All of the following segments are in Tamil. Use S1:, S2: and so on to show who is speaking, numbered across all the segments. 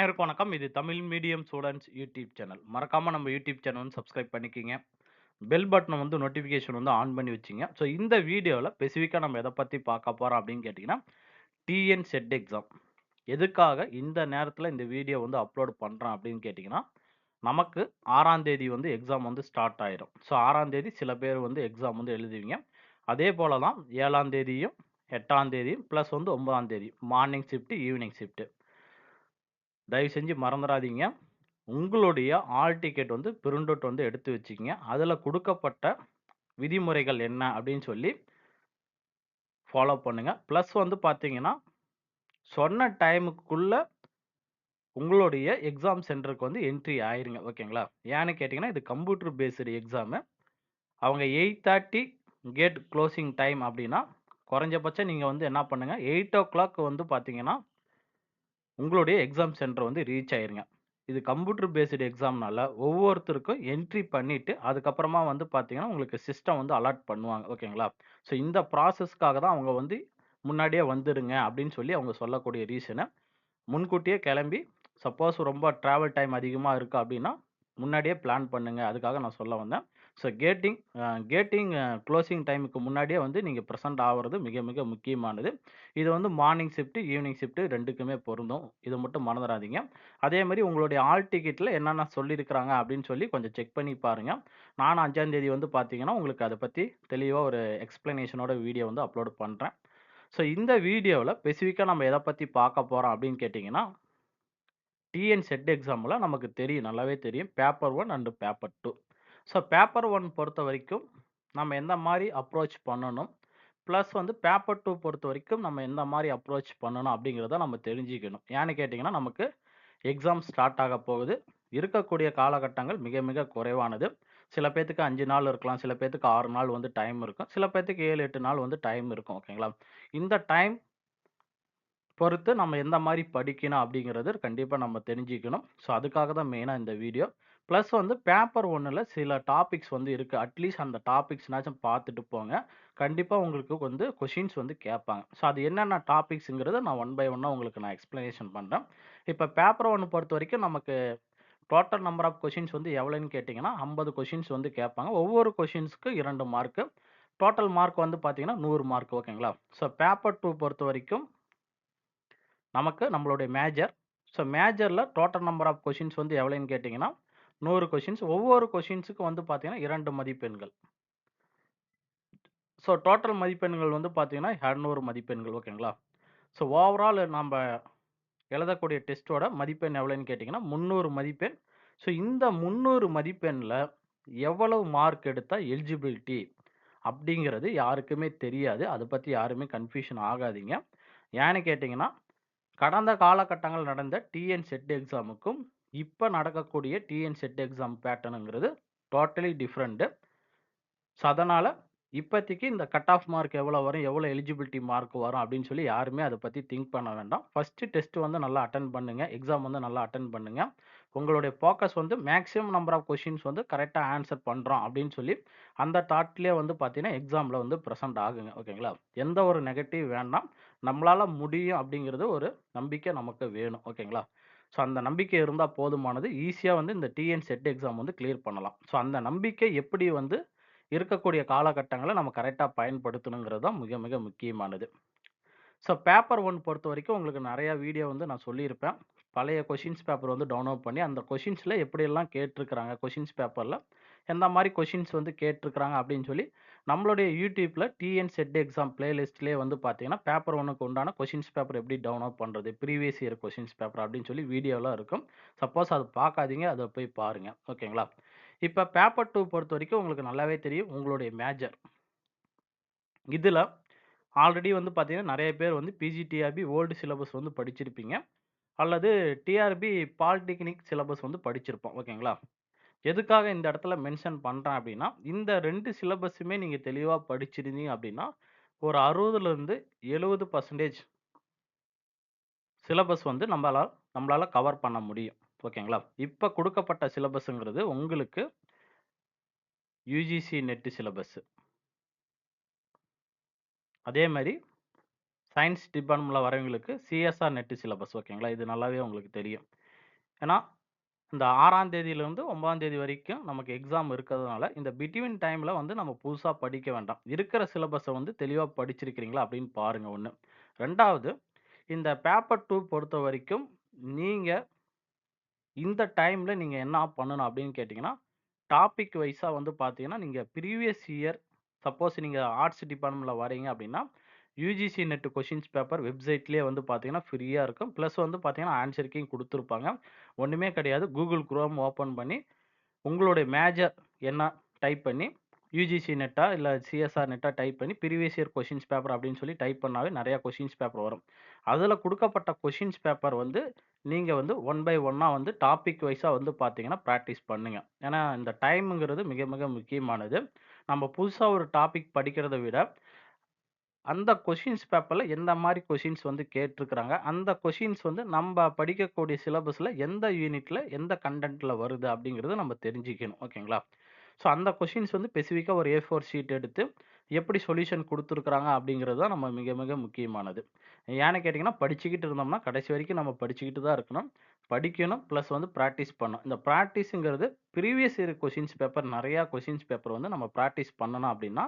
S1: அனைவருக்கும் வணக்கம். இது Tamil medium students YouTube channel. மறக்காமல் நம்ம யூடியூப் சேனல் வந்து சப்ஸ்கிரைப் பண்ணிக்கிங்க. பெல் பட்டனை வந்து நோட்டிஃபிகேஷன் வந்து ஆன் பண்ணி வச்சிங்க. ஸோ இந்த வீடியோவில் ஸ்பெசிஃபிக்காக நம்ம எதை பற்றி பார்க்க போகிறோம் அப்படின்னு கேட்டிங்கன்னா டிஎன் செட் எக்ஸாம் எதுக்காக இந்த நேரத்தில் இந்த வீடியோ வந்து அப்லோட் பண்ணுறேன் அப்படின்னு கேட்டிங்கன்னா நமக்கு ஆறாம் தேதி வந்து எக்ஸாம் வந்து ஸ்டார்ட் ஆயிடும் ஸோ ஆறாம் தேதி சில பேர் வந்து எக்ஸாம் வந்து எழுதுவீங்க. அதே போல தான் ஏழாம் தேதியும் எட்டாம் தேதியும் ப்ளஸ் வந்து ஒன்பதாம் தேதி மார்னிங் ஷிஃப்ட்டு ஈவினிங் ஷிஃப்ட்டு தயவு செஞ்சு மறந்துடாதீங்க உங்களுடைய ஆல் டிக்கெட் வந்து பிரிண்ட் அவுட் வந்து எடுத்து வச்சுக்கிங்க. அதில் கொடுக்கப்பட்ட விதிமுறைகள் என்ன அப்படின்னு சொல்லி ஃபாலோ பண்ணுங்கள் ப்ளஸ் வந்து பார்த்தீங்கன்னா சொன்ன டைமுக்குள்ளே உங்களுடைய எக்ஸாம் சென்டருக்கு வந்து என்ட்ரி ஆயிருங்க. ஓகேங்களா? ஏன்னு கேட்டிங்கன்னா இது கம்ப்யூட்டர் பேஸ்டு எக்ஸாமு அவங்க eight thirty gate closing time அப்படின்னா குறைஞ்சபட்சம் நீங்கள் வந்து என்ன பண்ணுங்கள் எயிட் ஓ கிளாக் வந்து பார்த்தீங்கன்னா உங்களுடைய எக்ஸாம் சென்டர் வந்து ரீச் ஆயிருங்க. இது கம்ப்யூட்டர் பேஸ்டு எக்ஸாம்னால ஒவ்வொருத்தருக்கும் என்ட்ரி பண்ணிவிட்டு அதுக்கப்புறமா வந்து பார்த்தீங்கன்னா உங்களுக்கு சிஸ்டம் வந்து அலாட் பண்ணுவாங்க ஓகேங்களா? ஸோ இந்த ப்ராசஸ்க்காக தான் அவங்க வந்து முன்னாடியே வந்துடுங்க அப்படின்னு சொல்லி அவங்க சொல்லக்கூடிய ரீசனை முன்கூட்டியே கிளம்பி சப்போஸ் ரொம்ப ட்ராவல் டைம் அதிகமாக இருக்குது அப்படின்னா முன்னாடியே பிளான் பண்ணுங்கள் அதுக்காக நான் சொல்ல வந்தேன். ஸோ கேட்டிங் கேட்டிங் க்ளோசிங் டைமுக்கு முன்னாடியே வந்து நீங்கள் ப்ரெசென்ட் ஆகிறது மிக மிக முக்கியமானது. இது வந்து மார்னிங் ஷிஃப்ட்டு ஈவினிங் ஷிஃப்ட்டு ரெண்டுக்குமே பொருந்தும். இது மட்டும் மறந்துடாதீங்க. அதே மாதிரி உங்களுடைய ஆல் டிக்கெட்டில் என்னென்ன சொல்லியிருக்கிறாங்க அப்படின்னு சொல்லி கொஞ்சம் செக் பண்ணி பாருங்கள் நானும் அஞ்சாந்தேதி வந்து பார்த்தீங்கன்னா உங்களுக்கு அதை பற்றி தெளிவாக ஒரு எக்ஸ்ப்ளனேஷனோட வீடியோ வந்து அப்லோட் பண்ணுறேன் ஸோ இந்த வீடியோவில் ஸ்பெசிஃபிக்காக நம்ம எதை பற்றி பார்க்க போகிறோம் அப்படின்னு கேட்டிங்கன்னா டிஎன் செட் எக்ஸாமில் நமக்கு தெரியும் நல்லாவே தெரியும். Paper one and paper two so paper one பொறுத்த வரைக்கும் நம்ம எந்த மாதிரி அப்ரோச் பண்ணணும்? ப்ளஸ் வந்து பேப்பர் டூ பொறுத்த வரைக்கும் நம்ம எந்த மாதிரி அப்ரோச் பண்ணணும் அப்படிங்கிறத நம்ம தெரிஞ்சுக்கணும். ஏன்னு கேட்டிங்கன்னா நமக்கு எக்ஸாம் ஸ்டார்ட் ஆக போகுது. இருக்கக்கூடிய காலகட்டங்கள் மிக மிக குறைவானது. சில பேர்த்துக்கு அஞ்சு நாள் இருக்கலாம் சில பேர்த்துக்கு ஆறு நாள் வந்து டைம் இருக்கும். சில பேர்த்துக்கு ஏழு எட்டு நாள் வந்து டைம் இருக்கும் ஓகேங்களா இந்த டைம் பொறுத்து நம்ம எந்த மாதிரி படிக்கணும் அப்படிங்கிறது கண்டிப்பாக நம்ம தெரிஞ்சுக்கணும். ஸோ அதுக்காக தான் மெயினாக இந்த வீடியோ ப்ளஸ் வந்து பேப்பர் ஒன்றில் சில டாபிக்ஸ் வந்து இருக்குது அட்லீஸ்ட் அந்த டாபிக்ஸ்னாச்சும் பார்த்துட்டு போங்க. கண்டிப்பாக உங்களுக்கு வந்து கொஷின்ஸ் வந்து கேட்பாங்க. ஸோ அது என்னென்ன டாபிக்ஸுங்கிறத நான் ஒன் பை ஒன்னாக உங்களுக்கு நான் எக்ஸ்ப்ளனேஷன் பண்ணுறேன் இப்போ பேப்பர் ஒன்று பொறுத்த வரைக்கும் நமக்கு டோட்டல் நம்பர் ஆஃப் கொஷின்ஸ் வந்து எவ்வளோன்னு கேட்டிங்கன்னா ஐம்பது கொஷின்ஸ் வந்து கேட்பாங்க. ஒவ்வொரு கொஷின்ஸுக்கு இரண்டு மார்க்கு டோட்டல் மார்க் வந்து பார்த்தீங்கன்னா நூறு மார்க் ஓகேங்களா ஸோ பேப்பர் டூ பொறுத்த வரைக்கும் நமக்கு நம்மளுடைய மேஜர் ஸோ மேஜரில் டோட்டல் நம்பர் ஆஃப் கொஷின்ஸ் வந்து எவ்வளோன்னு கேட்டிங்கன்னா நூறு கொஷின்ஸ் ஒவ்வொரு கொஷின்ஸுக்கும் வந்து பார்த்தீங்கன்னா இரண்டு மதிப்பெண்கள். ஸோ டோட்டல் மதிப்பெண்கள் வந்து பார்த்தீங்கன்னா இரநூறு மதிப்பெண்கள் ஓகேங்களா ஸோ ஓவரால் நம்ம எழுதக்கூடிய டெஸ்ட்டோட மதிப்பெண் எவ்வளோன்னு கேட்டிங்கன்னா முந்நூறு மதிப்பெண். ஸோ இந்த முந்நூறு மதிப்பெண்ணில் எவ்வளவு மார்க் எடுத்தால் எலிஜிபிலிட்டி அப்படிங்கிறது யாருக்குமே தெரியாது. அதை பற்றி யாருமே கன்ஃபியூஷன் ஆகாதீங்க. ஏன்னு கேட்டிங்கன்னா கடந்த காலகட்டங்கள் நடந்த டிஎன் செட் எக்ஸாமுக்கும் இப்போ நடக்கக்கூடிய டிஎன் செட் எக்ஸாம் பேட்டர்னுங்கிறது டோட்டலி டிஃப்ரெண்ட்டு ஸோ அதனால் இப்போதைக்கு இந்த கட் ஆஃப் மார்க் எவ்வளோ வரும் எவ்வளோ எலிஜிபிலிட்டி மார்க் வரும் அப்படின்னு சொல்லி யாருமே அதை பற்றி திங்க் பண்ண வேண்டாம். ஃபஸ்ட்டு டெஸ்ட் வந்து நல்லா அட்டன் பண்ணுங்கள் எக்ஸாம் வந்து நல்லா அட்டன் பண்ணுங்கள் உங்களுடைய ஃபோக்கஸ் வந்து மேக்ஸிமம் நம்பர் ஆஃப் கொஷின்ஸ் வந்து கரெக்டாக ஆன்சர் பண்ணுறோம் அப்படின்னு சொல்லி அந்த தாட்லேயே வந்து பார்த்தீங்கன்னா எக்ஸாமில் வந்து ப்ரெசென்ட் ஆகுங்க. ஓகேங்களா எந்த ஒரு நெகட்டிவ் வேண்டாம். நம்மளால் முடியும் அப்படிங்கிறது ஒரு நம்பிக்கை நமக்கு வேணும். ஓகேங்களா ஸோ அந்த நம்பிக்கை இருந்தால் போதுமானது. ஈஸியாக வந்து இந்த டிஎன் செட் எக்ஸாம் வந்து கிளியர் பண்ணலாம். ஸோ அந்த நம்பிக்கை எப்படி வந்து இருக்கக்கூடிய காலகட்டங்களை நம்ம கரெக்டாக பயன்படுத்தணுங்கிறது தான் மிக மிக முக்கியமானது. ஸோ பேப்பர் ஒன் பொறுத்த வரைக்கும் உங்களுக்கு நிறையா வீடியோ வந்து நான் சொல்லியிருப்பேன். பழைய கொஷின்ஸ் பேப்பர் வந்து டவுன்லோட் பண்ணி அந்த கொஷின்ஸில் எப்படியெல்லாம் கேட்டிருக்கிறாங்க? கொஷின்ஸ் பேப்பரில் எந்த மாதிரி கொஷின்ஸ் வந்து கேட்டிருக்கிறாங்க அப்படின்னு சொல்லி நம்மளுடைய யூடியூப்பில் டிஎன் செட் எக்ஸாம் பிளேலிஸ்ட்லேயே வந்து பார்த்தீங்கன்னா பேப்பர் ஒன்றுக்கு உண்டான கொஷின்ஸ் பேப்பர் எப்படி டவுன்லோட் பண்ணுறது ப்ரீவியஸ் இயர் கொஷின்ஸ் பேப்பர் அப்படின்னு சொல்லி வீடியோலாம் இருக்கும். சப்போஸ் அது பார்க்காதீங்க அதை போய் பாருங்கள் ஓகேங்களா? இப்போ பேப்பர் டூ பொறுத்த வரைக்கும் உங்களுக்கு நல்லாவே தெரியும். உங்களுடைய மேஜர் இதில் ஆல்ரெடி வந்து பார்த்தீங்கன்னா நிறைய பேர் வந்து பிஜிடிஆர்பி ஓல்டு சிலபஸ் வந்து படிச்சிருப்பீங்க. அல்லது டிஆர்பி பாலிடெக்னிக் சிலபஸ் வந்து படிச்சிருப்போம். ஓகேங்களா? எதுக்காக இந்த இடத்துல மென்ஷன் பண்ணுறேன் அப்படின்னா இந்த ரெண்டு சிலபஸுமே நீங்கள் தெளிவாக படிச்சிருந்தீங்க அப்படின்னா ஒரு அறுபதுலேருந்து எழுபது பர்சன்டேஜ் சிலபஸ் வந்து நம்மளால் நம்மளால் கவர் பண்ண முடியும். ஓகேங்களா இப்போ கொடுக்கப்பட்ட சிலபஸுங்கிறது உங்களுக்கு யூஜிசி நெட்டு சிலபஸ்ஸு அதே மாதிரி சயின்ஸ் டிபார்ட்மெண்ட்டில் வரவங்களுக்கு சிஎஸ்ஆர் நெட்டு சிலபஸ் ஓகேங்களா இது நல்லாவே உங்களுக்கு தெரியும். ஏன்னா, இந்த ஆறாம் தேதியிலிருந்து ஒன்பதாம் தேதி வரைக்கும் நமக்கு எக்ஸாம் இருக்கிறதுனால, இந்த பிட்வீன் டைமில் வந்து நம்ம புதுசாக படிக்க வேண்டாம். இருக்கிற சிலபஸை வந்து தெளிவாக படிச்சிருக்கிறீங்களா அப்படின்னு பாருங்கள் ஒன்று ரெண்டாவது இந்த பேப்பர் டூர் பொறுத்த வரைக்கும் நீங்கள் இந்த டைமில் நீங்கள் என்ன பண்ணணும் அப்படின்னு கேட்டிங்கன்னா டாபிக் வைஸாக வந்து பார்த்தீங்கன்னா, நீங்கள் ப்ரீவியஸ் இயர் சப்போஸ் நீங்கள் ஆர்ட்ஸ் டிபார்ட்மெண்ட்டில் வரீங்க அப்படின்னா, யூஜிசி நெட் கொஷின்ஸ் பேப்பர் வெப்சைட்லேயே வந்து பார்த்தீங்கன்னா, ஃப்ரீயாக இருக்கும். ப்ளஸ் வந்து பார்த்தீங்கன்னா, ஆன்ஸர் கொடுத்துருப்பாங்க ஒன்றுமே கிடையாது. கூகுள் குரோம் ஓப்பன் பண்ணி, உங்களுடைய மேஜர் என்ன டைப் பண்ணி, யூஜிசி நெட்டா இல்லை சிஎஸ்ஆர் நெட்டா டைப் பண்ணி, ப்ரீவியஸ் இயர் கொஷின்ஸ் பேப்பர் அப்படின்னு சொல்லி டைப் பண்ணாவே நிறையா கொஷின்ஸ் பேப்பர் வரும். அதில் கொடுக்கப்பட்ட கொஷின்ஸ் பேப்பர் வந்து, நீங்கள் வந்து ஒன் பை ஒன்னாக வந்து டாபிக் வைஸாக வந்து பார்த்தீங்கன்னா, ப்ராக்டிஸ் பண்ணுங்கள் ஏன்னா, இந்த டைமுங்கிறது மிக மிக முக்கியமானது. நம்ம புதுசாக ஒரு டாபிக் படிக்கிறத விட, அந்த கொஷின்ஸ் பேப்பர்ல எந்த மாதிரி கொஷின்ஸ் வந்து கேட்டிருக்கிறாங்க, அந்த கொஷின்ஸ் வந்து நம்ம படிக்கக்கூடிய சிலபஸ்ல எந்த யூனிட்ல, எந்த கண்டென்ட்டில் வருது அப்படிங்கிறத நம்ம தெரிஞ்சுக்கணும். ஓகேங்களா? ஸோ அந்த கொஷின்ஸ் வந்து ஸ்பெசிஃபிக்காக ஒரு ஏ ஃபோர் ஷீட் எடுத்து, எப்படி சொல்யூஷன் கொடுத்துருக்குறாங்க அப்படிங்கிறது தான் நம்ம மிக மிக முக்கியமானது. ஏன்னு கேட்டிங்கன்னா படிச்சுக்கிட்டு இருந்தோம்னா, கடைசி வரைக்கும் நம்ம படிச்சுக்கிட்டு தான் இருக்கணும். படிக்கணும், ப்ளஸ் வந்து ப்ராக்டிஸ் பண்ணணும். இந்த ப்ராக்டிஸுங்கிறது ப்ரீவியஸ் இயர் கொஷின்ஸ் பேப்பர் நிறையா கொஷின்ஸ் பேப்பர் வந்து நம்ம ப்ராக்டிஸ் பண்ணணும் அப்படின்னா,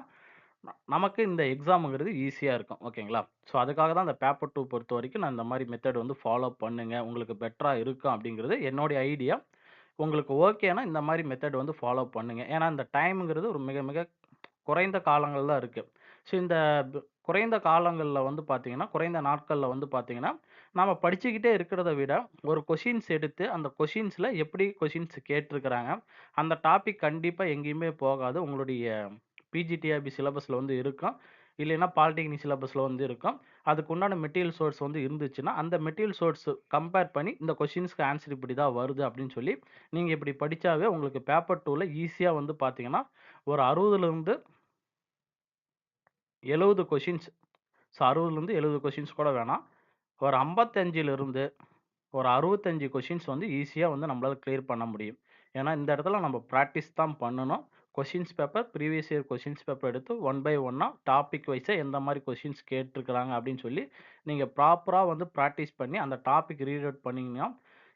S1: ந நமக்கு இந்த எக்ஸாம்ங்கிறது ஈஸியா இருக்கும். ஓகேங்களா? ஸோ அதுக்காக தான் அந்த பேப்பர் 2 பொறுத்தவரைக்கும் நான் இந்த மாரி மெத்தட் வந்து ஃபாலோ பண்ணுங்க. உங்களுக்கு பெட்டரா இருக்கும் அப்படிங்கிறது என்னுடைய ஐடியா. உங்களுக்கு ஓகேன்னா இந்த மாரி மெத்தட் வந்து ஃபாலோ பண்ணுங்க. ஏன்னா, இந்த டைம்ங்கிறது ஒரு மிக மிக குறைந்த காலங்கள் தான் இருக்கு. ஸோ இந்த ப குறைந்த காலங்கள்ல வந்து பார்த்தீங்கன்னா, குறைந்த நாட்கள்ல வந்து பார்த்தீங்கன்னா, நாம படிச்சுக்கிட்டே இருக்கிறத விட, ஒரு கொஷின்ஸ் எடுத்து, அந்த கொஷின்ஸில் எப்படி கொஷின்ஸ் கேட்டிருக்கிறாங்க, அந்த டாபிக் கண்டிப்பா எங்கேயுமே போகாது. உங்களுடைய பிஜிடிஆர்பி சிலபஸில் வந்து இருக்கும். இல்லைன்னா பாலிடெக்னிக் சிலபஸில் வந்து இருக்கும். அதுக்கு உண்டான மெட்டீரியல் சோர்ஸ் வந்து இருந்துச்சுன்னா, அந்த மெட்டீரியல் சோர்ஸ் கம்பேர் பண்ணி, இந்த கொஷின்ஸ்க்கு ஆன்சர் இப்படி தான் வருது அப்படின்னு சொல்லி, நீங்கள் இப்படி படித்தாவே உங்களுக்கு பேப்பர் டூவில் ஈஸியாக வந்து பார்த்தீங்கன்னா, ஒரு அறுபதுலேருந்து எழுபது கொஷின்ஸ் ஸோ அறுபதுலேருந்து எழுபது கொஷின்ஸ் கூட வேணாம். ஒரு 55லிருந்து ஒரு அறுபத்தஞ்சு கொஷின்ஸ் வந்து ஈஸியாக வந்து நம்மளால் கிளியர் பண்ண முடியும். ஏன்னா, இந்த இடத்துல நம்ம ப்ராக்டிஸ் தான் பண்ணணும். Questions paper previous year questions paper எடுத்து ஒன் பை ஒன்னாக டாபிக் வைஸாக எந்த மாதிரி கொஷின்ஸ் கேட்டிருக்கிறாங்க அப்படின்னு சொல்லி, நீங்கள் ப்ராப்பராக வந்து ப்ராக்டிஸ் பண்ணி, அந்த டாபிக் ரீட் அவுட்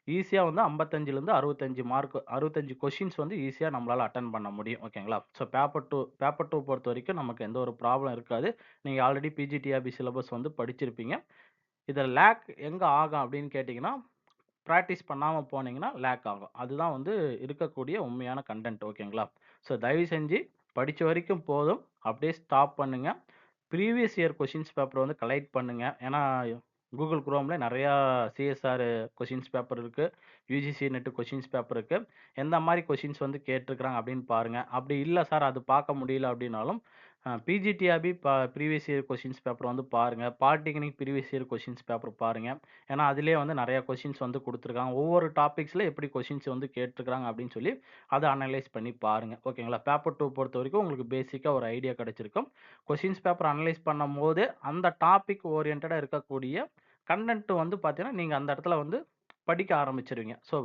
S1: ஈஸியாக வந்து 55லிருந்து 65 மார்க் அறுபத்தஞ்சு கொஷின்ஸ் வந்து ஈஸியாக நம்மளால் அட்டன் பண்ண முடியும். ஓகேங்களா? So paper two paper two பொறுத்த வரைக்கும் நமக்கு எந்த ஒரு ப்ராப்ளம் இருக்காது. நீங்கள் ஆல்ரெடி பிஜிடிஆர்பி சிலபஸ் வந்து படிச்சிருப்பீங்க. இதில் லேக் எங்கே ஆகும் அப்படின்னு கேட்டிங்கன்னா ப்ராக்டிஸ் பண்ணாமல் போனீங்கன்னா லேக் ஆகும். அதுதான் வந்து இருக்கக்கூடிய உண்மையான கன்டென்ட். ஓகேங்களா? ஸோ தயவு செஞ்சு படித்த வரைக்கும் போதும். அப்படியே ஸ்டாப் பண்ணுங்கள் ப்ரீவியஸ் இயர் கொஷின்ஸ் பேப்பர் வந்து கலெக்ட் பண்ணுங்கள் ஏன்னா, கூகுள் குரோமில் நிறையா சிஎஸ்ஆர் கொஷின்ஸ் பேப்பர் இருக்குது யூஜிசி நெட்டு கொஷின்ஸ் பேப்பர் இருக்குது எந்த மாதிரி கொஷின்ஸ் வந்து கேட்டிருக்கிறாங்க அப்படின்னு பாருங்கள் அப்படி இல்லை சார் அது பார்க்க முடியல அப்படின்னாலும், பிஜிடிஆபி பா ப்ரீவியஸ் இயர் கொஷின்ஸ் பேப்பர் வந்து பாருங்கள் polytechnic previous year questions paper பாருங்கள் ஏன்னா, அதிலேயே வந்து நிறையா கொஷின்ஸ் வந்து கொடுத்துருக்காங்க ஒவ்வொரு டாபிக்ஸில் எப்படி கொஷின்ஸ் வந்து கேட்டிருக்காங்க அப்படின்னு சொல்லி, அதை அனலைஸ் பண்ணி பாருங்கள் ஓகேங்களா? பேப்பர் டூ பொறுத்த வரைக்கும் உங்களுக்கு பேசிக்காக ஒரு ஐடியா கிடச்சிருக்கும் கொஷின்ஸ் பேப்பர் அனலைஸ் பண்ணும்போது, அந்த டாபிக் ஓரியன்டாக இருக்கக்கூடிய கன்டென்ட் வந்து பார்த்தீங்கன்னா, நீங்கள் அந்த இடத்துல வந்து படிக்க ஆரம்பிச்சிருவீங்க ஸோ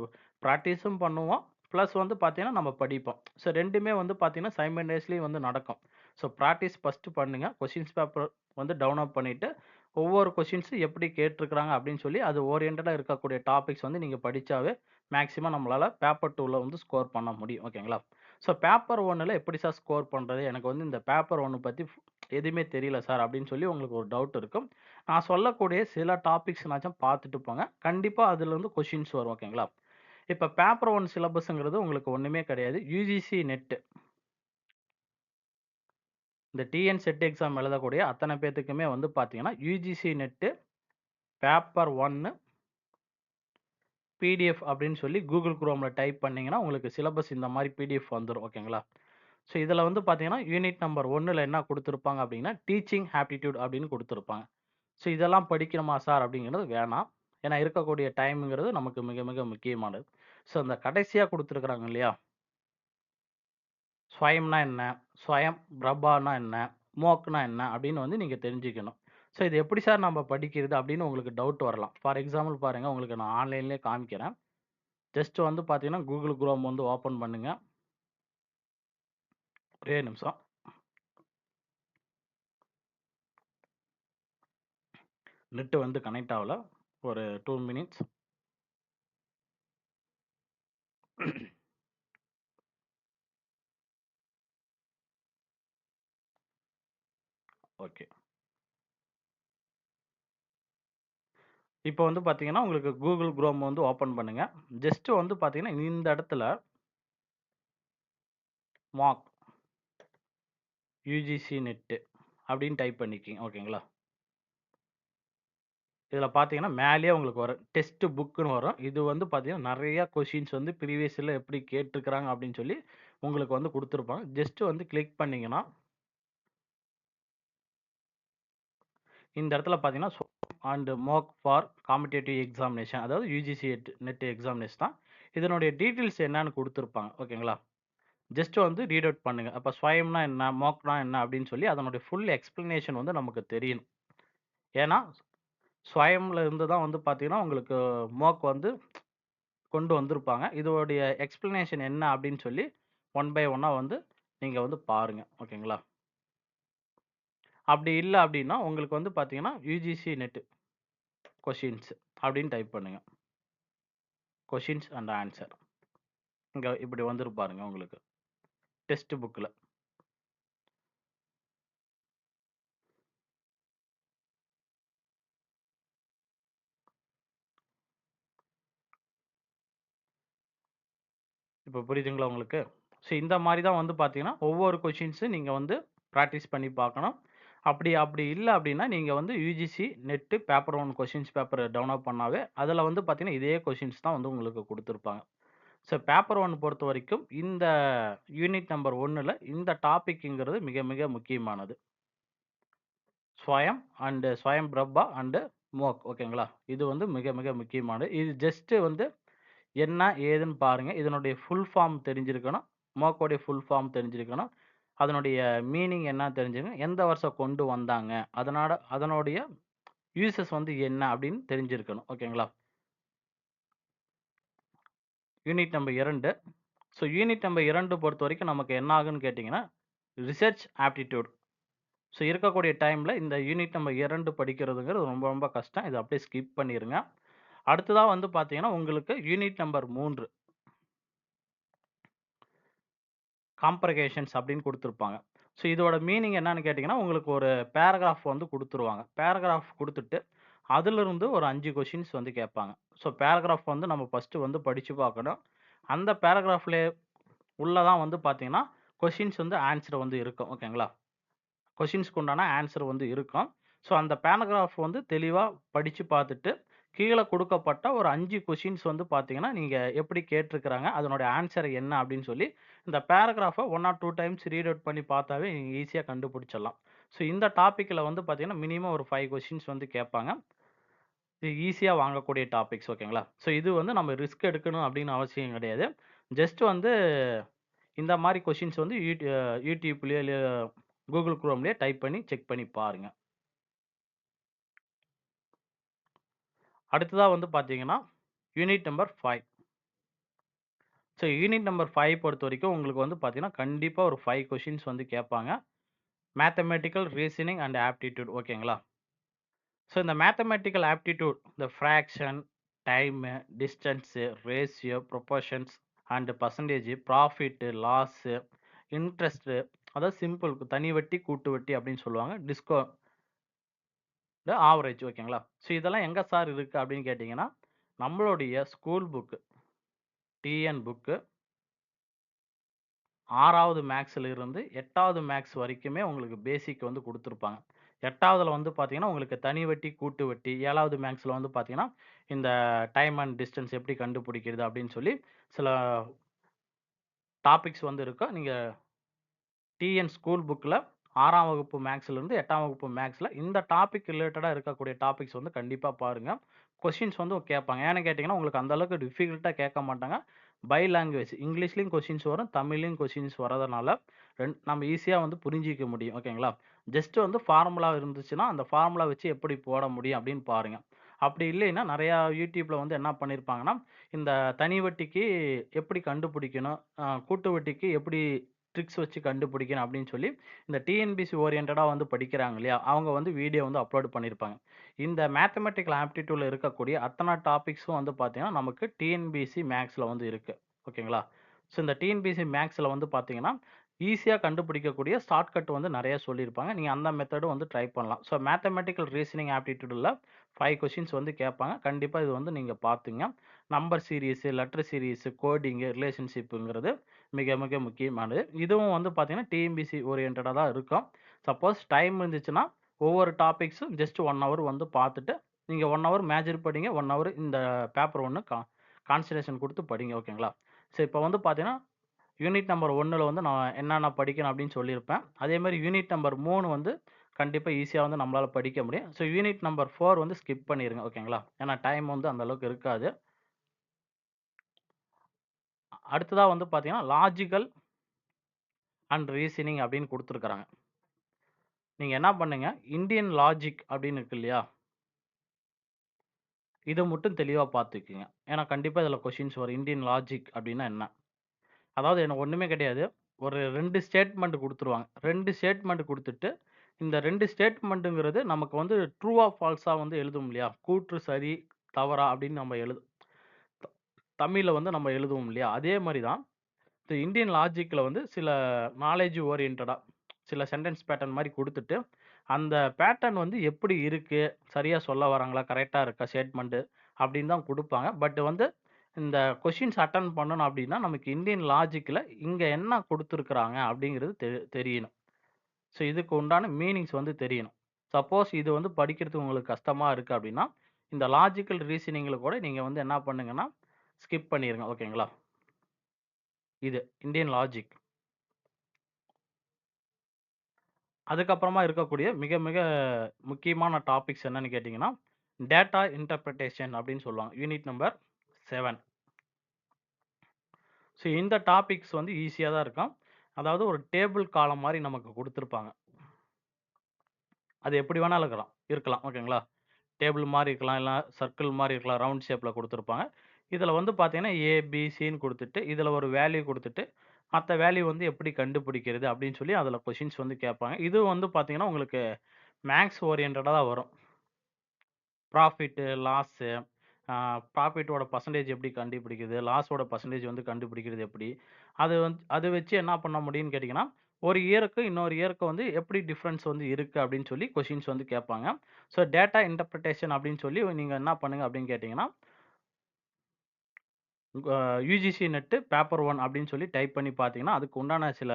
S1: ப்ராக்டிஸும் பண்ணுவோம். ப்ளஸ் வந்து பார்த்தீங்கன்னா, நம்ம படிப்போம். ஸோ ரெண்டுமே வந்து பார்த்தீங்கன்னா, சைமல்டேனியஸ்லி வந்து நடக்கும். ஸோ ப்ராக்டிஸ் ஃபஸ்ட்டு பண்ணுங்கள் கொஷின்ஸ் பேப்பர் வந்து டவுன்லோட் பண்ணிவிட்டு ஒவ்வொரு கொஷின்ஸும் எப்படி கேட்டிருக்கிறாங்க அப்படின்னு சொல்லி, அது ஓரியண்டடாக இருக்கக்கூடிய டாபிக்ஸ் வந்து நீங்கள் படித்தாவே மேக்ஸிமம் நம்மளால் பேப்பர் டூவில் வந்து ஸ்கோர் பண்ண முடியும். ஓகேங்களா? ஸோ பேப்பர் ஒன்றில் எப்படி சார் ஸ்கோர் பண்ணுறது எனக்கு வந்து இந்த பேப்பர் ஒன்று பற்றி எதுவுமே தெரியல சார் அப்படின்னு சொல்லி உங்களுக்கு ஒரு டவுட் இருக்கும். நான் சொல்லக்கூடிய சில டாபிக்ஸ்னாச்சும் பார்த்துட்டு போங்க. கண்டிப்பாக அதுலேருந்து கொஷின்ஸ் வரும். ஓகேங்களா? இப்போ பேப்பர் ஒன் சிலபஸ்ங்கிறது உங்களுக்கு ஒன்றுமே கிடையாது. யூஜிசி நெட்டு இந்த டிஎன் செட் எக்ஸாம் எழுதக்கூடிய அத்தனை பேத்துக்குமே வந்து பார்த்தீங்கன்னா, யூஜிசி நெட்டு பேப்பர் ஒன்னு பிடிஎஃப் அப்படின்னு சொல்லி கூகுள் குரோமில் டைப் பண்ணிங்கன்னா உங்களுக்கு சிலபஸ் இந்த மாதிரி பிடிஎஃப் வந்துடும் ஓகேங்களா? ஸோ இதில் வந்து பார்த்தீங்கன்னா, யூனிட் நம்பர் ஒன்றில் என்ன கொடுத்துருப்பாங்க அப்படின்னா, டீச்சிங் ஆப்டிடியூட் அப்படின்னு கொடுத்துருப்பாங்க ஸோ இதெல்லாம் படிக்கணுமா சார் அப்படிங்கிறது வேணாம். ஏன்னா இருக்கக்கூடிய டைமுங்கிறது நமக்கு மிக மிக முக்கியமானது. ஸோ அந்த கடைசியாக கொடுத்துருக்குறாங்க இல்லையா? ஸ்வயம்னா என்ன? ஸ்வயம் பிரபானா என்ன? மோக்னா என்ன? அப்படின்னு வந்து நீங்கள் தெரிஞ்சுக்கணும். ஸோ இது எப்படி சார் நம்ம படிக்கிறது அப்படின்னு உங்களுக்கு டவுட் வரலாம். ஃபார் எக்ஸாம்பிள் பாருங்கள் உங்களுக்கு நான் ஆன்லைன்லேயே காமிக்கிறேன். ஜஸ்ட் வந்து பார்த்தீங்கன்னா, கூகுள் குரோம் வந்து ஓப்பன் பண்ணுங்கள் ஒரே நிமிஷம். நெட்டு வந்து கனெக்ட் ஆகல ஒரு டூ மினிட்ஸ். ஓகே. இப்போ வந்து பார்த்தீங்கன்னா, உங்களுக்கு Google Chrome வந்து ஓப்பன் பண்ணுங்க. ஜஸ்ட் வந்து பார்த்தீங்கன்னா, இந்த இடத்துல மார்க் யுஜிசி நெட்டு அப்படின்னு டைப் பண்ணிக்கிங்க ஓகேங்களா? இதில பார்த்தீங்கன்னா, மேலேயே உங்களுக்கு வரும். டெஸ்ட் புக்குன்னு வரும். இது வந்து பார்த்தீங்கன்னா, நெறைய கொஸ்டின்ஸ் வந்து ப்ரீவியஸில் எப்படி கேட்டுருக்காங்க அப்படின்னு சொல்லி உங்களுக்கு வந்து குடுத்துருப்பாங்க. ஜஸ்ட் வந்து கிளிக் பண்ணீங்கன்னா இந்த இடத்துல பார்த்தீங்கன்னா, so and mock for competitive examination அதாவது யூஜிசி எட் நெட் எக்ஸாமினேஷன் தான். இதனுடைய டீட்டெயில்ஸ் என்னன்னு கொடுத்துருப்பாங்க ஓகேங்களா? ஜஸ்ட் வந்து ரீட் அவுட் பண்ணுங்கள் அப்போ ஸ்வயம்னா என்ன? மோக்னா என்ன? அப்படின்னு சொல்லி அதனுடைய ஃபுல் எக்ஸ்ப்ளனேஷன் வந்து நமக்கு தெரியணும். ஏன்னா, ஸ்வயமில் இருந்து தான் வந்து பார்த்தீங்கன்னா, உங்களுக்கு மோக் வந்து கொண்டு வந்திருப்பாங்க. இதோடைய எக்ஸ்ப்ளனேஷன் என்ன அப்படின்னு சொல்லி ஒன் பை ஒன்னாக வந்து நீங்கள் வந்து பாருங்கள் ஓகேங்களா? அப்படி இல்ல அப்படின்னா, உங்களுக்கு வந்து பார்த்தீங்கன்னா, யுஜிசி நெட் கொஷின்ஸ் அப்படின்னு டைப் பண்ணுங்க. Questions and answer. இங்க இப்படி வந்துரும் பாருங்க உங்களுக்கு. டெக்ஸ்ட் புக்ல. இப்போ புரியுதுங்களா உங்களுக்கு? ஸோ இந்த மாரி தான் வந்து பார்த்தீங்கன்னா, ஒவ்வொரு கொஷின்ஸும் நீங்க வந்து பிராக்டிஸ் பண்ணி பார்க்கணும். அப்படி அப்படி இல்ல அப்படின்னா, நீங்க வந்து UGC NET paper one questions paper download பண்ணாவே, அதில் வந்து பார்த்தீங்கன்னா, இதே கொஷின்ஸ் தான் வந்து உங்களுக்கு கொடுத்துருப்பாங்க ஸோ பேப்பர் ஒன் பொறுத்த வரைக்கும் இந்த யூனிட் நம்பர் ஒன்றில் இந்த டாபிக்ங்கிறது மிக மிக முக்கியமானது. ஸ்வயம் அண்டு ஸ்வயம் பிரபா அண்டு மோக் ஓகேங்களா? இது வந்து மிக மிக முக்கியமானது. இது ஜஸ்ட்டு வந்து என்ன ஏதுன்னு பாருங்கள் இதனுடைய ஃபுல் ஃபார்ம் தெரிஞ்சிருக்கணும். மோக்கோடைய ஃபுல் ஃபார்ம் தெரிஞ்சிருக்கணும். அதனுடைய மீனிங் என்ன தெரிஞ்சுக்கணும். எந்த வருஷம் கொண்டு வந்தாங்க? அதனால அதனுடைய யூசஸ் வந்து என்ன அப்படின்னு தெரிஞ்சிருக்கணும். ஓகேங்களா? யூனிட் நம்பர் இரண்டு ஸோ யூனிட் நம்பர் இரண்டு பொறுத்த வரைக்கும் நமக்கு என்ன ஆகுன்னு கேட்டிங்கன்னா ரிசர்ச் ஆப்டிடியூட் ஸோ இருக்கக்கூடிய டைமில் இந்த யூனிட் நம்பர் இரண்டு படிக்கிறதுங்கிறது ரொம்ப ரொம்ப கஷ்டம். இதை அப்படியே ஸ்கிப் பண்ணிருங்க. அடுத்ததாக வந்து பார்த்தீங்கன்னா, உங்களுக்கு யூனிட் நம்பர் மூன்று காம்ப்ரகேஷன்ஸ் அப்படின்னு கொடுத்துருப்பாங்க ஸோ இதோட மீனிங் என்னன்னு கேட்டிங்கன்னா உங்களுக்கு ஒரு பேராகிராஃப் வந்து கொடுத்துருவாங்க பேராகிராஃப் கொடுத்துட்டு அதிலிருந்து ஒரு அஞ்சு கொஷின்ஸ் வந்து கேட்பாங்க. ஸோ பேராகிராஃப் வந்து நம்ம ஃபர்ஸ்ட்டு வந்து படித்து பார்க்கணும். அந்த பேராகிராஃபில் உள்ளே தான் வந்து பார்த்தீங்கன்னா, கொஷின்ஸ் வந்து ஆன்சர் வந்து இருக்கும். ஓகேங்களா? கொஷின்ஸ்க்கு உண்டான ஆன்சர் வந்து இருக்கும். ஸோ அந்த பேராகிராஃப் வந்து தெளிவாக படித்து பார்த்துட்டு, கீழே கொடுக்கப்பட்ட ஒரு அஞ்சு கொஷின்ஸ் வந்து பார்த்தீங்கன்னா, நீங்கள் எப்படி கேட்டிருக்கிறாங்க, அதனுடைய ஆன்சர் என்ன அப்படின்னு சொல்லி, இந்த பேராகிராஃபை one or two times read out பண்ணி பார்த்தாவே நீங்கள் ஈஸியாக கண்டுபிடிச்சிடலாம். ஸோ இந்த டாப்பிக்கில் வந்து பார்த்தீங்கன்னா, மினிமம் ஒரு ஃபைவ் கொஷின்ஸ் வந்து கேட்பாங்க. இது ஈஸியாக வாங்கக்கூடிய டாபிக்ஸ் ஓகேங்களா? ஸோ இது வந்து நம்ம ரிஸ்க் எடுக்கணும் அப்படின்னு அவசியம் கிடையாது. ஜஸ்ட் வந்து இந்த மாதிரி கொஷின்ஸ் வந்து யூட் யூடியூப்லேயே கூகுள் இல்ல டைப் பண்ணி செக் பண்ணி பாருங்கள் அடுத்ததாக வந்து பார்த்தீங்கன்னா, unit number five so unit number five பொறுத்த வரைக்கும் உங்களுக்கு வந்து பார்த்தீங்கன்னா, கண்டிப்பாக ஒரு ஃபைவ் கொஷின்ஸ் வந்து கேட்பாங்க. மேத்தமெட்டிக்கல் ரீசனிங் அண்ட் ஆப்டிடியூட் ஓகேங்களா? ஸோ இந்த மேத்தமெட்டிக்கல் ஆப்டிடியூட் இந்த fraction time, distance, ratio, proportions and percentage profit loss interest அதாவது சிம்பிள் தனி வட்டி, கூட்டு வட்டி அப்படின்னு சொல்லுவாங்க. டிஸ்கோ ஆவரேஜ் ஓகேங்களா? ஸோ இதெல்லாம் எங்கே சார் இருக்குது அப்படின்னு கேட்டிங்கன்னா நம்மளுடைய ஸ்கூல் புக்கு டிஎன் புக்கு ஆறாவது மேக்ஸில் இருந்து எட்டாவது மேக்ஸ் வரைக்குமே உங்களுக்கு பேசிக் வந்து கொடுத்துருப்பாங்க எட்டாவதில் வந்து பார்த்தீங்கன்னா, உங்களுக்கு தனி வட்டி, கூட்டு வட்டி, ஏழாவது மேக்ஸில் வந்து பார்த்தீங்கன்னா, இந்த டைம் அண்ட் டிஸ்டன்ஸ் எப்படி கண்டுபிடிக்கிறது அப்படின்னு சொல்லி சில டாபிக்ஸ் வந்து இருக்கும். நீங்கள் டிஎன் ஸ்கூல் புக்கில் ஆறாம் வகுப்பு மேக்ஸ்லேருந்து எட்டாம் வகுப்பு மேக்ஸில் இந்த டாபிக் ரிலேட்டடாக இருக்கக்கூடிய டாபிக்ஸ் வந்து கண்டிப்பாக பாருங்கள் கொஸ்டின்ஸ் வந்து கேட்பாங்க. ஏன்னு கேட்டிங்கன்னா உங்களுக்கு அந்தளவுக்கு டிஃபிகல்ட்டாக கேட்க மாட்டாங்க. பை லாங்குவேஜ் இங்கிலீஷ்லேயும் கொஸ்டின்ஸ் வரும். தமிழ்லையும் கொஸ்டின்ஸ் வரதுனால, ரெண்டு நம்ம ஈஸியாக வந்து புரிஞ்சுக்க முடியும். ஓகேங்களா? ஜஸ்ட் வந்து ஃபார்முலா இருந்துச்சுன்னா, அந்த ஃபார்முலா வச்சு எப்படி போட முடியும் அப்படின்னு பாருங்கள் அப்படி இல்லைன்னா, நிறையா யூடியூப்பில் வந்து என்ன பண்ணியிருப்பாங்கன்னா, இந்த தனி வட்டிக்கு எப்படி கண்டுபிடிக்கணும், கூட்டு வட்டிக்கு எப்படி ட்ரிக்ஸ் வச்சு கண்டுபிடிக்கணும் அப்படின்னு சொல்லி, இந்த டிஎன்பிசி ஓரியன்டாக வந்து படிக்கிறாங்க இல்லையா? அவங்க வந்து வீடியோ வந்து அப்லோட் பண்ணியிருப்பாங்க. இந்த மேத்தமெட்டிக்கல் ஆப்டிடியூடில் இருக்கக்கூடிய அத்தனை டாபிக்ஸும் வந்து பார்த்தீங்கன்னா, நமக்கு டிஎன்பிசி மேக்ஸில் வந்து இருக்குது ஓகேங்களா? ஸோ இந்த டிஎன்பிசி மேக்ஸில் வந்து பார்த்தீங்கன்னா, ஈஸியாக கண்டுபிடிக்கக்கூடிய ஷார்ட்கட் வந்து நிறைய சொல்லியிருப்பாங்க. நீங்கள் அந்த மெத்தடும் வந்து ட்ரை பண்ணலாம். ஸோ மேத்தமெட்டிக்கல் ரீசனிங் ஆப்டிடியூடில் ஃபைவ் கொஷின்ஸ் வந்து கேட்பாங்க. கண்டிப்பாக இது வந்து நீங்கள் பார்த்துங்க. Number series letter series coding ரிலேஷன்ஷிப்புங்கிறது மிக மிக முக்கியமானது. இதுவும் வந்து பார்த்தீங்கன்னா, டிஎம்பிசி ஓரியன்டாக தான் இருக்கும். சப்போஸ் டைம் இருந்துச்சுன்னா, ஒவ்வொரு டாபிக்ஸும் ஜஸ்ட் ஒன் ஹவர் வந்து பார்த்துட்டு, நீங்கள் ஒன் ஹவர் மேஜர் படிங்க. ஒன் ஹவர் இந்த பேப்பர் ஒன்று கா கான்சன்ட்ரேஷன் கொடுத்து படிங்க. ஓகேங்களா? ஸோ இப்போ வந்து பார்த்தீங்கன்னா, யூனிட் நம்பர் ஒன்றில் வந்து நான் என்னென்ன படிக்கணும் அப்படின்னு சொல்லியிருப்பேன். அதேமாதிரி யூனிட் நம்பர் மூணு வந்து கண்டிப்பாக ஈஸியாக வந்து நம்மளால் படிக்க முடியும். ஸோ யூனிட் நம்பர் ஃபோர் வந்து ஸ்கிப் பண்ணிடுங்க ஓகேங்களா? ஏன்னா டைம் வந்து அந்த அளவுக்கு இருக்காது. அடுத்ததாக வந்து பார்த்தீங்கன்னா, லாஜிக்கல் அண்ட் ரீசனிங் அப்படின்னு கொடுத்துருக்குறாங்க நீங்கள் என்ன பண்ணுங்க, இந்தியன் லாஜிக் அப்படின்னு இருக்கு இல்லையா? இதை மட்டும் தெளிவாக பார்த்துக்குங்க ஏன்னா கண்டிப்பாக இதில் கொஷின்ஸ் வரும். இந்தியன் லாஜிக் அப்படின்னா என்ன? அதாவது எனக்கு ஒண்ணுமே கிடையாது. ஒரு 2 ஸ்டேட்மெண்ட் குடுத்துருவாங்க. 2 ஸ்டேட்மெண்ட் குடுத்துட்டு, இந்த 2 ஸ்டேட்மெண்ட்ங்கிறது நமக்கு வந்து ட்ரூவா, ஃபால்ஸா வந்து எழுதுவோம் இல்லையா? கூற்று சரி, தவறா அப்படின்னு நம்ம எழுது த தமிழ்ல வந்து நம்ம எழுதுவோம் இல்லையா? அதே மாரி தான் இந்த இந்தியன் லாஜிக்ல வந்து சில நாலேட்ஜ் ஓரியன்டடா சில சென்டென்ஸ் பேட்டர்ன் மாரி குடுத்துட்டு, அந்த பேட்டர்ன் வந்து எப்படி இருக்கு? சரியா சொல்ல வராங்களா? கரெக்ட்டா இருக்கா ஸ்டேட்மெண்ட் அப்படின்னு தான் குடுப்பாங்க. பட் வந்து இந்த கொஷின்ஸ் அட்டன் பண்ணணும் அப்படின்னா, நமக்கு இந்தியன் லாஜிக்கில் இங்கே என்ன கொடுத்துருக்குறாங்க அப்படிங்கிறது தெ தெரியணும். ஸோ இதுக்கு உண்டான மீனிங்ஸ் வந்து தெரியணும். சப்போஸ் இது வந்து படிக்கிறதுக்கு உங்களுக்கு கஷ்டமாக இருக்குது அப்படின்னா, இந்த லாஜிக்கல் ரீசனிங்கில் கூட நீங்கள் வந்து என்ன பண்ணுங்கன்னா, ஸ்கிப் பண்ணிடுங்க ஓகேங்களா? இது இந்தியன் லாஜிக். அதுக்கப்புறமா இருக்கக்கூடிய மிக மிக முக்கியமான டாபிக்ஸ் என்னன்னு கேட்டிங்கன்னா டேட்டா இன்டர்பிரிட்டேஷன் அப்படின்னு சொல்லுவாங்க. யூனிட் நம்பர் செவன் ஸோ இந்த டாபிக்ஸ் வந்து ஈஸியாக தான் இருக்கும். அதாவது ஒரு டேபிள் காலம் மாதிரி நமக்கு கொடுத்துருப்பாங்க அது எப்படி வேணாலும் இருக்கலாம் இருக்கலாம். ஓகேங்களா? டேபிள் மாதிரி இருக்கலாம். இல்லை சர்க்கிள் மாதிரி இருக்கலாம். ரவுண்ட் ஷேப்பில் கொடுத்துருப்பாங்க இதில் வந்து பார்த்தீங்கன்னா, ஏபிசின்னு கொடுத்துட்டு இதில் ஒரு வேல்யூ கொடுத்துட்டு மற்ற வேல்யூ வந்து எப்படி கண்டுபிடிக்கிறது அப்படின்னு சொல்லி அதில் கொஷின்ஸ் வந்து கேட்பாங்க. இது வந்து பார்த்தீங்கன்னா, உங்களுக்கு மேக்ஸ் ஓரியன்டாக தான் வரும். ப்ராஃபிட்டு, லாஸு, ப்ராஃபிட்டோட பர்சன்டேஜ் எப்படி கண்டுபிடிக்கிறது? லாஸோட பர்சன்டேஜ் வந்து கண்டுபிடிக்கிறது எப்படி? அது வந்து அது வச்சு என்ன பண்ண முடியும்னு கேட்டிங்கன்னா ஒரு இயருக்கு இன்னொரு இயருக்கு வந்து எப்படி டிஃப்ரென்ஸ் வந்து இருக்குது அப்படின்னு சொல்லி கொஷின்ஸ் வந்து கேட்பாங்க. ஸோ டேட்டா இன்டர்பிரிட்டேஷன் அப்படின்னு சொல்லி நீங்கள் என்ன பண்ணுங்க அப்படின்னு கேட்டிங்கன்னா யூஜிசி நெட்டு பேப்பர் ஒன் அப்படின்னு சொல்லி டைப் பண்ணி பார்த்தீங்கன்னா, அதுக்கு உண்டான சில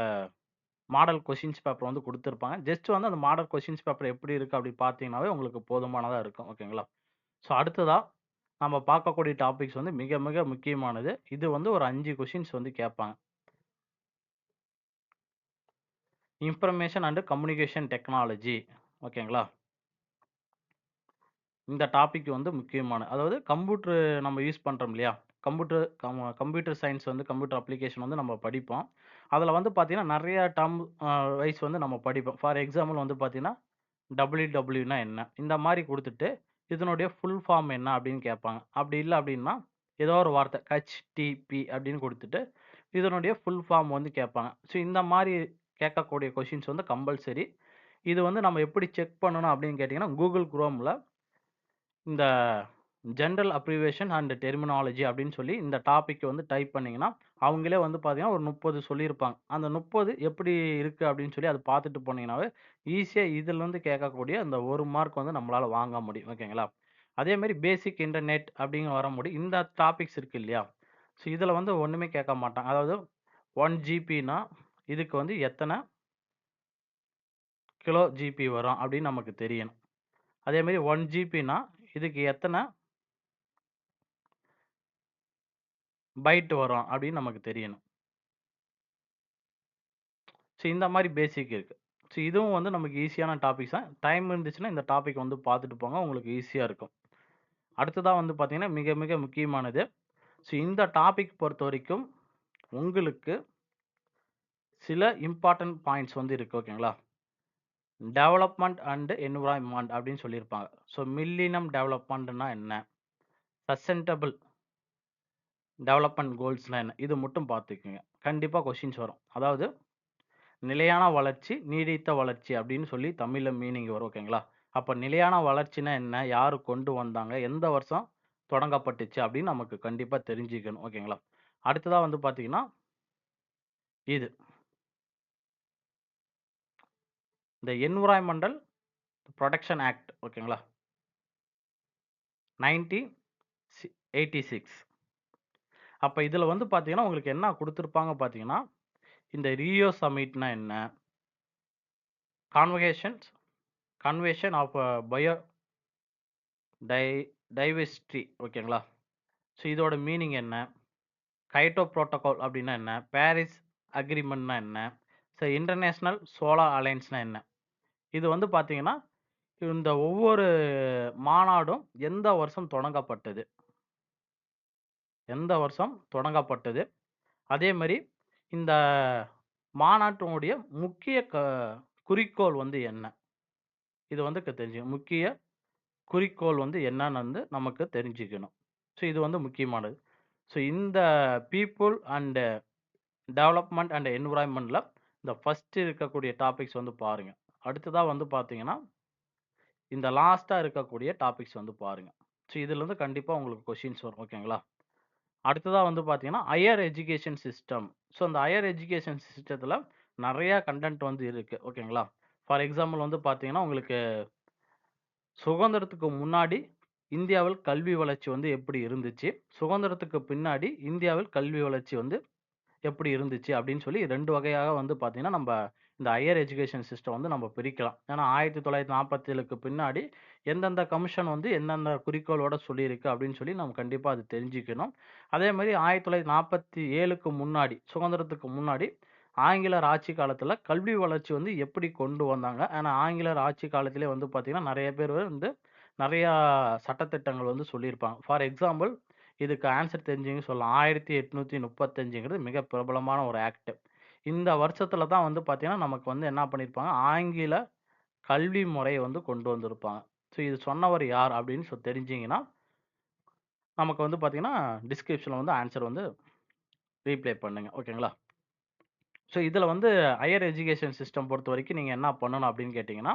S1: மாடல் கொஷின்ஸ் பேப்பர் வந்து கொடுத்துருப்பாங்க ஜஸ்ட் வந்து அந்த மாடல் கொஷின்ஸ் பேப்பர் எப்படி இருக்குது அப்படி பார்த்தீங்கன்னாவே உங்களுக்கு போதுமானதாக இருக்கும். ஓகேங்களா? ஸோ அடுத்ததாக நம்ம பார்க்கக்கூடிய டாபிக்ஸ் வந்து மிக மிக முக்கியமானது. இது வந்து ஒரு அஞ்சு கொஷின்ஸ் வந்து கேட்பாங்க. இன்ஃபர்மேஷன் அண்டு கம்யூனிகேஷன் டெக்னாலஜி ஓகேங்களா? இந்த டாபிக் வந்து முக்கியமான அதாவது கம்ப்யூட்டர் நம்ம யூஸ் பண்ணுறோம் இல்லையா? கம்ப்யூட்டர் கம்ப்யூட்டர் சயின்ஸ் வந்து கம்ப்யூட்டர் அப்ளிகேஷன் வந்து நம்ம படிப்போம். அதில் வந்து பார்த்திங்கன்னா நிறையா டெர்ம் வைஸ் வந்து நம்ம படிப்போம். ஃபார் எக்ஸாம்பிள் வந்து பார்த்தீங்கன்னா, WWன்னா என்ன? இந்த மாதிரி கொடுத்துட்டு இதனுடைய ஃபுல் ஃபார்ம் என்ன அப்படின்னு கேட்பாங்க. அப்படி இல்லை அப்படின்னா, ஏதோ ஒரு வார்த்தை ஹெச்டிபி அப்படின்னு கொடுத்துட்டு இதனுடைய ஃபுல் ஃபார்ம் வந்து கேட்பாங்க. ஸோ இந்த மாதிரி கேட்கக்கூடிய கொஷின்ஸ் வந்து கம்பல்சரி. இது வந்து நம்ம எப்படி செக் பண்ணணும் அப்படின்னு கேட்டிங்கன்னா கூகுள் குரோமில் இந்த ஜென்ரல் அப்ரிவேஷன் அண்ட் டெர்மினாலஜி அப்படின்னு சொல்லி இந்த டாப்பிக்கை வந்து டைப் பண்ணிங்கன்னா அவங்களே வந்து பார்த்தீங்கன்னா, ஒரு 30 சொல்லியிருப்பாங்க. அந்த 30 எப்படி இருக்குது அப்படின்னு சொல்லி அதை பார்த்துட்டு போனீங்கன்னாவே, ஈஸியாக இதிலேருந்து கேட்கக்கூடிய அந்த ஒரு மார்க் வந்து நம்மளால் வாங்க முடியும். ஓகேங்களா? அதேமாரி பேசிக் இன்டர்நெட் அப்படிங்கிற வர முடியும். இந்த டாபிக்ஸ் இருக்குது இல்லையா? ஸோ இதில் வந்து ஒன்றுமே கேட்க மாட்டாங்க. அதாவது ஒன் ஜிபினா இதுக்கு வந்து எத்தனை கிலோ ஜிபி வரும் அப்படின்னு நமக்கு தெரியணும். அதேமாரி ஒன் ஜிபினா இதுக்கு எத்தனை பைட் வரும் அப்படின்னு நமக்கு தெரியணும். ஸோ இந்த மாதிரி பேசிக் இருக்குது ஸோ இதுவும் வந்து நமக்கு ஈஸியான டாபிக்ஸ் தான். டைம் இருந்துச்சுன்னா இந்த டாபிக் வந்து பார்த்துட்டு போங்க. உங்களுக்கு ஈஸியாக இருக்கும். அடுத்ததாக வந்து பார்த்தீங்கன்னா, மிக மிக முக்கியமானது. ஸோ இந்த டாபிக் பொறுத்தவரைக்கும் உங்களுக்கு சில இம்பார்ட்டன்ட் பாயிண்ட்ஸ் வந்து இருக்குது ஓகேங்களா? டெவலப்மெண்ட் அண்டு என்விரான்மெண்ட் அப்படின்னு சொல்லியிருப்பாங்க. ஸோ மில்லினம் டெவலப்மெண்ட்னா என்ன? சஸ்டென்டபிள் டெவலப்மெண்ட் கோல்ஸ்னால் என்ன? இது மட்டும் பார்த்துக்கோங்க கண்டிப்பாக கொஷின்ஸ் வரும். அதாவது நிலையான வளர்ச்சி, நீடித்த வளர்ச்சி அப்படின்னு சொல்லி தமிழில் மீனிங் வரும். ஓகேங்களா? அப்போ நிலையான வளர்ச்சினா என்ன? யார் கொண்டு வந்தாங்க? எந்த வருஷம் தொடங்கப்பட்டுச்சு அப்படின்னு நமக்கு கண்டிப்பாக தெரிஞ்சுக்கணும். ஓகேங்களா? அடுத்ததாக வந்து பார்த்தீங்கன்னா இது. இந்த என்விரான்மெண்டல் ப்ரொடெக்ஷன் ஆக்ட் ஓகேங்களா? 1986 அப்ப இதுல வந்து பார்த்தீங்கன்னா, உங்களுக்கு என்ன குடுத்திருப்பாங்க பார்த்தீங்கன்னா, இந்த ரியோ சம்மிட்னா என்ன? Convocations convention of bio tie diversity ஓகேங்களா? ஸோ இதோட மீனிங் என்ன? கைட்டோ புரோட்டோகால் அப்படின்னா என்ன? பாரிஸ் அக்ரிமெண்ட்னா என்ன? ஸோ இன்டர்நேஷ்னல் சோலார் அலையன்ஸ்னா என்ன? இது வந்து பார்த்தீங்கன்னா, இந்த ஒவ்வொரு மாநாடும் எந்த வருஷம் தொடங்கப்பட்டது? எந்த வருஷம் தொடங்கப்பட்டது? அதே மாதிரி இந்த மாநாட்டினுடைய முக்கிய க குறிக்கோள் வந்து என்ன? இது வந்து தெரிஞ்சு தெரிஞ்சுக்கணும். முக்கிய குறிக்கோள் வந்து என்னன்னு வந்து நமக்கு தெரிஞ்சுக்கணும். ஸோ இது வந்து முக்கியமானது. ஸோ இந்த பீப்புள் அண்டு டெவலப்மெண்ட் அண்ட் என்விரான்மெண்ட்டில் இந்த ஃபஸ்ட்டு இருக்கக்கூடிய டாபிக்ஸ் வந்து பாருங்கள் அடுத்ததாக வந்து பார்த்தீங்கன்னா, இந்த லாஸ்ட்டாக இருக்கக்கூடிய டாபிக்ஸ் வந்து பாருங்கள் ஸோ இதுலேருந்து கண்டிப்பாக உங்களுக்கு கொஷின்ஸ் வரும். ஓகேங்களா? அடுத்ததாக வந்து பார்த்தீங்கன்னா, ஹையர் எஜுகேஷன் சிஸ்டம். ஸோ அந்த ஹையர் எஜுகேஷன் சிஸ்டத்தில் நிறையா கண்டென்ட் வந்து இருக்குது ஓகேங்களா? ஃபார் எக்ஸாம்பிள் வந்து பார்த்தீங்கன்னா, உங்களுக்கு சுதந்திரத்துக்கு முன்னாடி இந்தியாவில் கல்வி வளர்ச்சி வந்து எப்படி இருந்துச்சு? சுதந்திரத்துக்கு பின்னாடி இந்தியாவில் கல்வி வளர்ச்சி வந்து எப்படி இருந்துச்சு? அப்படின்னு சொல்லி ரெண்டு வகையாக வந்து பார்த்தீங்கன்னா, நம்ம இந்த ஹையர் எஜுகேஷன் சிஸ்டம் வந்து நம்ம பிரிக்கலாம். ஏன்னா 1947க்கு பின்னாடி எந்தெந்த கமிஷன் வந்து எந்தெந்த குறிக்கோளோட சொல்லியிருக்கு அப்படின்னு சொல்லி நம்ம கண்டிப்பாக அது தெரிஞ்சுக்கணும். அதே மாதிரி ஆயிரத்தி தொள்ளாயிரத்தி நாற்பத்தி ஏழுக்கு முன்னாடி சுதந்திரத்துக்கு முன்னாடி ஆங்கிலர் ஆட்சி காலத்தில் கல்வி வளர்ச்சி வந்து எப்படி கொண்டு வந்தாங்க? ஏன்னா ஆங்கிலர் ஆட்சி காலத்திலே வந்து பார்த்திங்கன்னா நிறைய பேர் வந்து நிறையா சட்டத்திட்டங்கள் வந்து சொல்லியிருப்பாங்க. ஃபார் எக்ஸாம்பிள் இதுக்கு ஆன்சர் தெரிஞ்சுங்க சொல்லலாம். 1835ங்கிறது மிக பிரபலமான ஒரு ஆக்ட். இந்த வருஷத்தில் தான் வந்து பார்த்திங்கன்னா நமக்கு வந்து என்ன பண்ணியிருப்பாங்க, ஆங்கில கல்வி முறையை வந்து கொண்டு வந்திருப்பாங்க. ஸோ இது சொன்னவர் யார் அப்படின்னு சொ தெரிஞ்சிங்கன்னா நமக்கு வந்து பார்த்தீங்கன்னா, டிஸ்கிரிப்ஷனில் வந்து ஆன்சர் வந்து ரீப்ளை பண்ணுங்க. ஓகேங்களா? ஸோ இதில் வந்து ஹையர் எஜுகேஷன் சிஸ்டம் பொறுத்த வரைக்கும் நீங்கள் என்ன பண்ணணும் அப்படின்னு கேட்டிங்கன்னா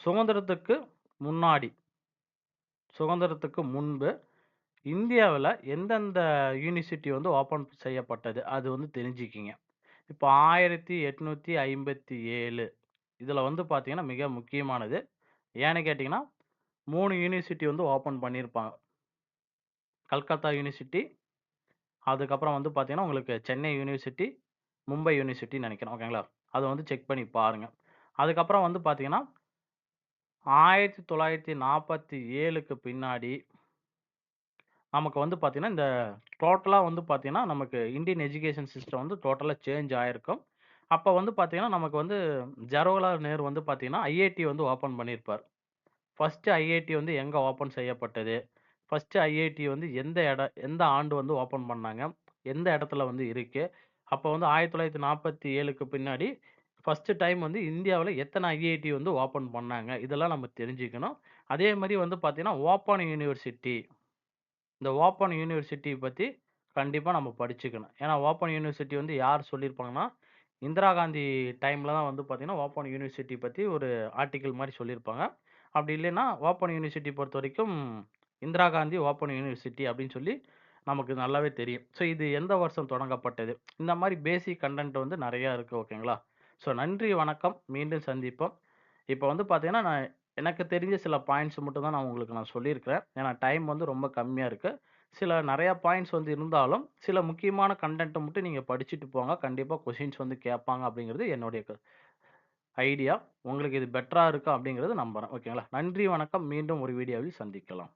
S1: சுதந்திரத்துக்கு முன்னாடி சுதந்திரத்துக்கு முன்பு இந்தியாவில் எந்தெந்த யூனிவர்சிட்டி வந்து ஓப்பன் செய்யப்பட்டது? அது வந்து தெரிஞ்சுக்கிங்க. இப்போ 1857 இதுல வந்து பார்த்தீங்கன்னா, மிக முக்கியமானது. ஏன்னு கேட்டிங்கன்னா மூணு யூனிவர்சிட்டி வந்து ஓப்பன் பண்ணியிருப்பாங்க. கல்கத்தா யூனிவர்சிட்டி, அதுக்கப்புறம் வந்து பார்த்தீங்கன்னா, உங்களுக்கு சென்னை யூனிவர்சிட்டி, மும்பை யூனிவர்சிட்டின்னு நினைக்கிறேன் ஓகேங்களா? அதை வந்து செக் பண்ணி பாருங்க. அதுக்கப்புறம் வந்து பார்த்தீங்கன்னா 1947க்கு பின்னாடி நமக்கு வந்து பார்த்திங்கன்னா இந்த டோட்டலாக வந்து பார்த்திங்கன்னா நமக்கு இந்தியன் எஜுகேஷன் சிஸ்டம் வந்து டோட்டலாக சேஞ்ச் ஆகிருக்கும் அப்ப வந்து பார்த்தீங்கன்னா, நமக்கு வந்து ஜவஹர்லால் நேரு வந்து பார்த்தீங்கன்னா, ஐஐடி வந்து ஓப்பன் பண்ணியிருப்பார். ஃபஸ்ட்டு ஐஐடி வந்து எங்க ஓப்பன் செய்யப்பட்டது? ஃபஸ்ட்டு ஐஐடி வந்து எந்த எட எந்த ஆண்டு வந்து ஓப்பன் பண்ணாங்க? எந்த இடத்துல வந்து இருக்கு? அப்ப வந்து 1947க்கு பின்னாடி ஃபஸ்ட்டு டைம் வந்து இந்தியாவுல எத்தன ஐஐடி வந்து ஓப்பன் பண்ணாங்க? இதெல்லாம் நம்ம தெரிஞ்சுக்கணும். அதே மாரி வந்து பார்த்தீங்கன்னா, ஓப்பன் யூனிவர்சிட்டி. இந்த ஓப்பன் யூனிவர்சிட்டி பத்தி கண்டிப்பா நம்ம படிச்சுக்கணும். ஏன்னா ஓப்பன் யூனிவர்சிட்டி வந்து யார் சொல்லியிருப்பாங்கன்னா, இந்திரா காந்தி டைம்ல தான் வந்து பார்த்தீங்கன்னா, ஓப்பன் யூனிவர்சிட்டி பற்றி ஒரு ஆர்டிக்கிள் மாதிரி சொல்லியிருப்பாங்க. அப்படி இல்லைன்னா, ஓப்பன் யூனிவர்சிட்டி பொறுத்த வரைக்கும் இந்திரா காந்தி ஓப்பன் யூனிவர்சிட்டி அப்படின்னு சொல்லி நமக்கு நல்லாவே தெரியும். ஸோ இது எந்த வருஷம் தொடங்கப்பட்டது? இந்த மாதிரி பேசிக் கன்டென்ட் வந்து நிறையா இருக்குது ஓகேங்களா? ஸோ நன்றி, வணக்கம். மீண்டும் சந்திப்போம். இப்போ வந்து பார்த்தீங்கன்னா, நான் எனக்கு தெரிஞ்ச சில பாயிண்ட்ஸ் மட்டும் தான் நான் உங்களுக்கு நான் சொல்லியிருக்கிறேன். ஏன்னா டைம் வந்து ரொம்ப கம்மியாக இருக்குது சில நிறையா பாயிண்ட்ஸ் வந்து இருந்தாலும், சில முக்கியமான கண்டென்ட்டை மட்டும் நீங்கள் படிச்சுட்டு போங்க. கண்டிப்பாக கொஷின்ஸ் வந்து கேட்பாங்க அப்படிங்கிறது என்னுடைய ஐடியா. உங்களுக்கு இது பெட்டராக இருக்கும் அப்படிங்கிறது நம்புகிறேன் ஓகேங்களா? நன்றி, வணக்கம். மீண்டும் ஒரு வீடியோவில் சந்திக்கலாம்.